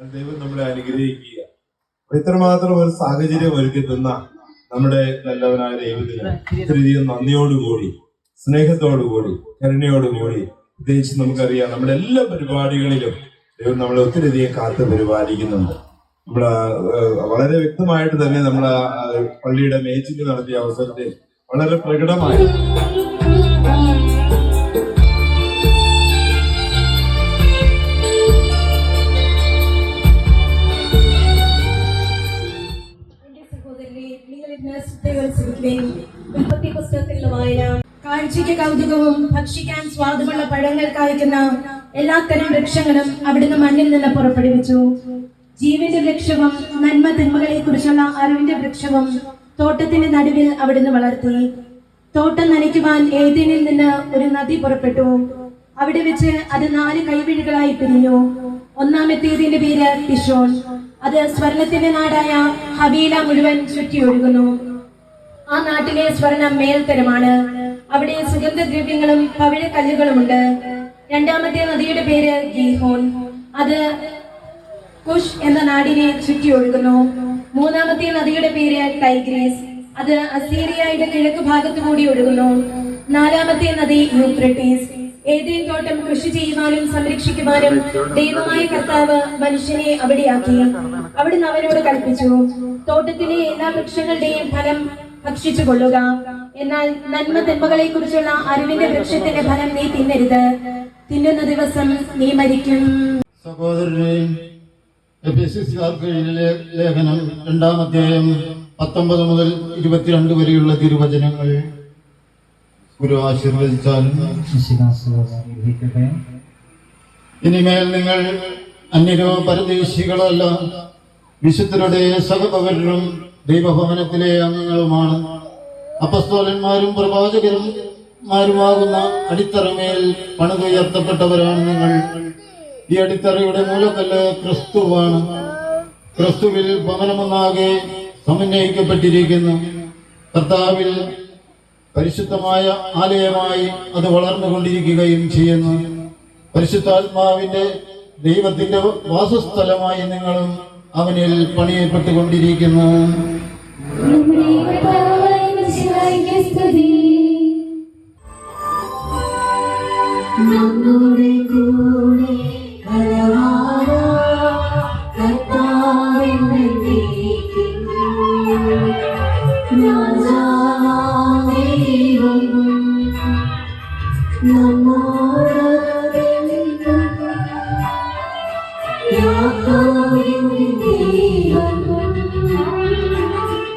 ദൈവം നമ്മളെ അനുഗ്രഹിക്കുക. ഇത്രമാത്രം ഒരു സാഹചര്യം ഒരുക്കി തന്ന നമ്മുടെ നല്ലവനായ ദൈവത്തിന് ഇത്രയധികം നന്ദിയോടുകൂടി സ്നേഹത്തോടുകൂടി കരുണയോടുകൂടി പ്രത്യേകിച്ച് നമുക്കറിയാം നമ്മുടെ എല്ലാ പരിപാടികളിലും ദൈവം നമ്മളെ ഒത്തിരിയധികം കാത്ത് പരിപാലിക്കുന്നുണ്ട്. നമ്മൾ വളരെ വ്യക്തമായിട്ട് തന്നെ നമ്മൾ പള്ളിയുടെ മേച്ചിങ് നടത്തിയ അവസരത്തിൽ വളരെ പ്രകടമായി നിങ്ങൾ കാഴ്ചയ്ക്ക് കൗതുകവും ഭക്ഷിക്കാൻ സ്വാദുമുള്ള പഴങ്ങൾ കായ്ക്കുന്ന എല്ലാത്തരം വൃക്ഷങ്ങളും അവിടുന്ന് മണ്ണിൽ നിന്ന് പുറപ്പെടുവിച്ചു. ജീവന്റെ വൃക്ഷവും നന്മ തിന്മകളെ കുറിച്ചുള്ള അറിവിന്റെ വൃക്ഷവും തോട്ടത്തിന്റെ നടുവിൽ അവിടുന്ന് വളർത്തി. തോട്ടം നനയ്ക്കുവാൻ ഏതേനിൽ നിന്ന് ഒരു നദി പുറപ്പെട്ടു. അവിടെ വെച്ച് അത് നാല് കൈവഴികളായി പിരിഞ്ഞു. ഒന്നാമത്തേതിന്റെ പേര് ടിഷോൺ അത് സ്വർണത്തിന്റെ നാടായ ഹവീല മുഴുവൻ ചുറ്റിയൊഴുകുന്നു ആ നാട്ടിലെ സ്വർണം മേൽത്തരമാണ്. അവിടെ സുഗന്ധദ്രവ്യങ്ങളും പവിഴക്കല്ലുകളുമുണ്ട്. രണ്ടാമത്തെ നദിയുടെ പേര് ഗീഹോൻ. അത് കുഷ് എന്ന നാടിനെ ചുറ്റിയൊഴുകുന്നു മൂന്നാമത്തെ നദിയുടെ പേര് ടൈഗ്രീസ്. അത് അസീറിയയുടെ കിഴക്ക് ഭാഗത്തു കൂടി ഒഴുകുന്നു. നാലാമത്തെ നദി യൂഫ്രട്ടീസ്. ഏതേൻ തോട്ടം കൃഷി ചെയ്യുവാനും സംരക്ഷിക്കുവാനും ദൈവമായ കർത്താവ് മനുഷ്യനെ അവിടെയാക്കി. അവിടുന്ന് അവരോട് കൽപ്പിച്ചു. തോട്ടത്തിലെ എല്ലാ വൃക്ഷങ്ങളുടെയും ഫലം ഭക്ഷിച്ചു കൊള്ളുക. എന്നാൽ നന്മ തിന്മകളെ കുറിച്ചുള്ള അറിവിന്റെ വൃക്ഷത്തിന്റെ ഫലം നീ തിന്നരുത്. തിന്നുന്ന ദിവസം നീ മരിക്കും. സഹോദരനെ ലേഖനം രണ്ടാം അധ്യായം പത്തൊമ്പത് മുതൽ ഇരുപത്തിരണ്ട് വരെയുള്ള തിരുവചനങ്ങൾ. ഗുരു ആശീർവദിച്ചാലും ഇനിമേൽ നിങ്ങൾ അന്യരോ പരദേശികളല്ല വിശുദ്ധരുടെ സഹപകരും ദൈവഭവനത്തിലെ അംഗങ്ങളുമാണ്. അപ്പസ്തോലന്മാരും പ്രവാചകന്മാരുമാകുന്ന അടിത്തറമേൽ പണിതുയർത്തപ്പെട്ടവരാണ് നിങ്ങൾ. ഈ അടിത്തറയുടെ മൂലക്കല്ല് ക്രിസ്തുവാണ്. ക്രിസ്തുവിൽ ഭവനമൊന്നാകെ സമന്വയിക്കപ്പെട്ടിരിക്കുന്നു. കർത്താവിൽ പരിശുദ്ധമായ ആലയമായി അത് വളർന്നുകൊണ്ടിരിക്കുകയും ചെയ്യുന്നു. പരിശുദ്ധാത്മാവിന്റെ ദൈവത്തിന്റെ വാസസ്ഥലമായി നിങ്ങളും അവനിൽ പണിയപ്പെട്ടുകൊണ്ടിരിക്കുന്നു.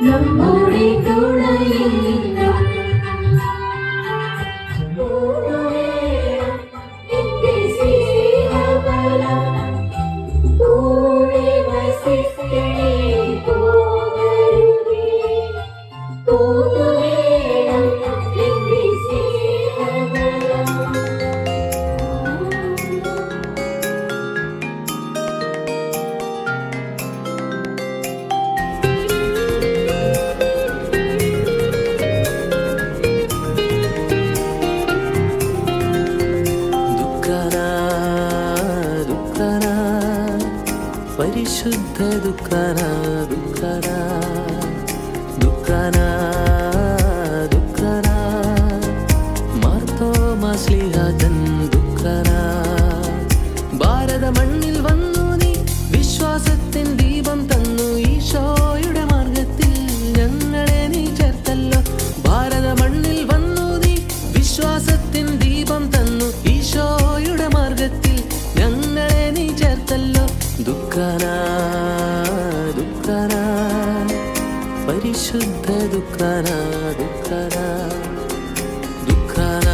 നമ്മുടെ പരിശുദ്ധ ദുഃഖന ദുഃഖന ദുഃഖന ദുഃഖന മാർത്തോമാശ്ലീഹതൻ ദുഃഖന ഭാരത മണ്ണിൽ വന്നു നീ പരിശുദ്ധ ദുഃഖന ദുഃഖന ദുഃഖന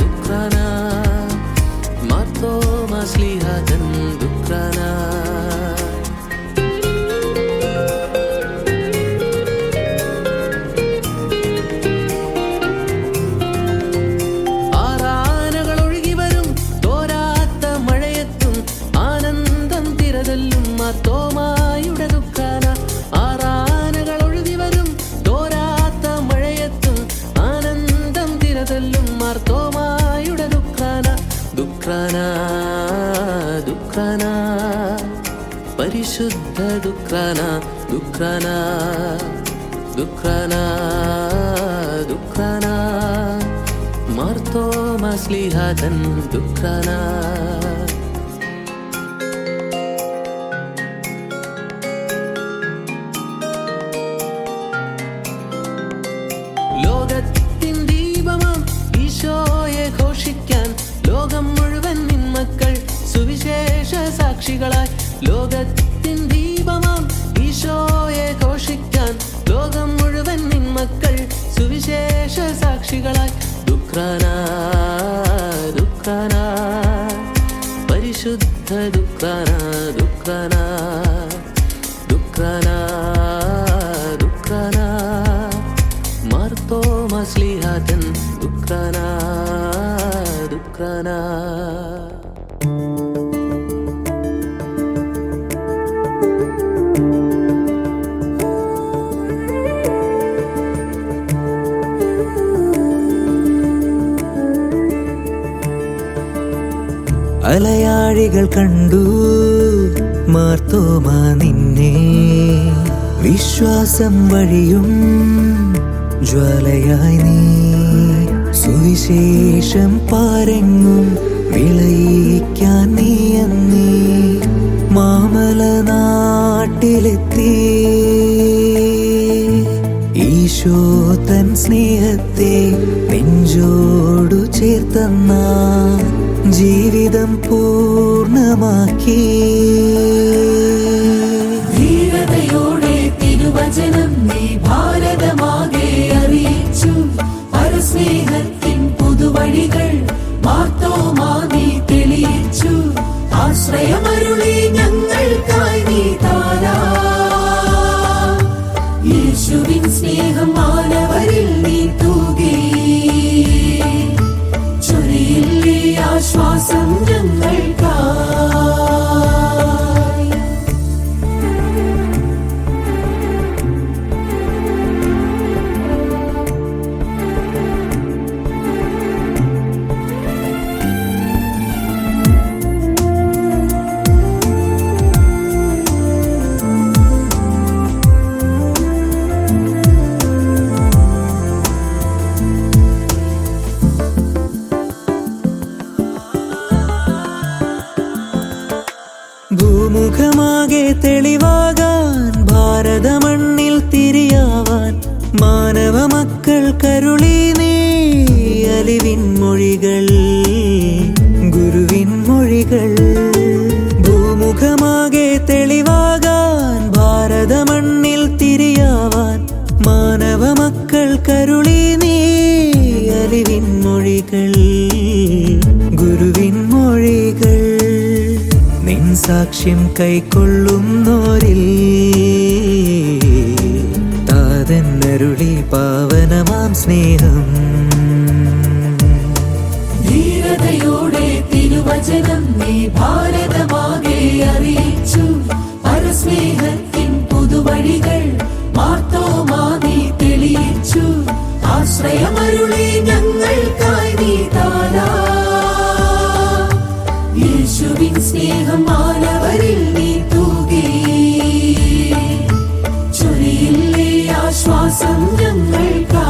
ദുഃഖന മാർത്തോമാശ്ലീഹതൻ ദുഃഖന പരിശുദ്ധ ദുഃഖന ദുഃഖന ദുഃഖന. ദുഃഖാന മാർത്തോമാസ്ലിഹാതൻ ദുഃഖാന. മാർത്തോമാസ്ലിഹാതൻ ദുഃഖാന ദുഃഖാന. അലയാഴികൾ കണ്ടു മാർത്തോമാ നിന്നെ. വിശ്വാസം വഴിയും ജ്വാലയായി നീ. സുവിശേഷം പരങ്ങും വിളയിക്കാൻ നീ എന്നീ മാമല നാട്ടിലെത്തി ഈശോ തൻ സ്നേഹത്തെ നെഞ്ചോടു ചേർത്തന്ന ജീവിതം പൂർണമാക്കി. കരുളി നീ അലിവിൻ മൊഴികൾ ഗുരുവിൻ മൊഴികൾ. ഭൂമുഖമാകെ തെളിവാകാൻ ഭാരതമണ്ണിൽ തിരിയാവാൻ മാനവ മക്കൾ കരുളി നീ അലിവിൻ മൊഴികൾ ഗുരുവിൻ മൊഴികൾ. നിൻ സാക്ഷ്യം കൈക്കൊള്ളുന്നോരിൽ താതന്നരുളി പാവനമാം സ്നേഹം. ധീരതയോടെ തിരുവചനം നീ ഭാരതമാകെ അറിയിച്ചു. പരസ്നേഹത്തിൻ പുതുവഴികൾ മാർത്തോമാ തെളിയിച്ചു. ആശ്രയമരുളി ഞങ്ങൾക്കായി നീ താരാ യേശുവിൻ സ്നേഹം മാനവരിൽ വസന്തങ്ങൾ കാ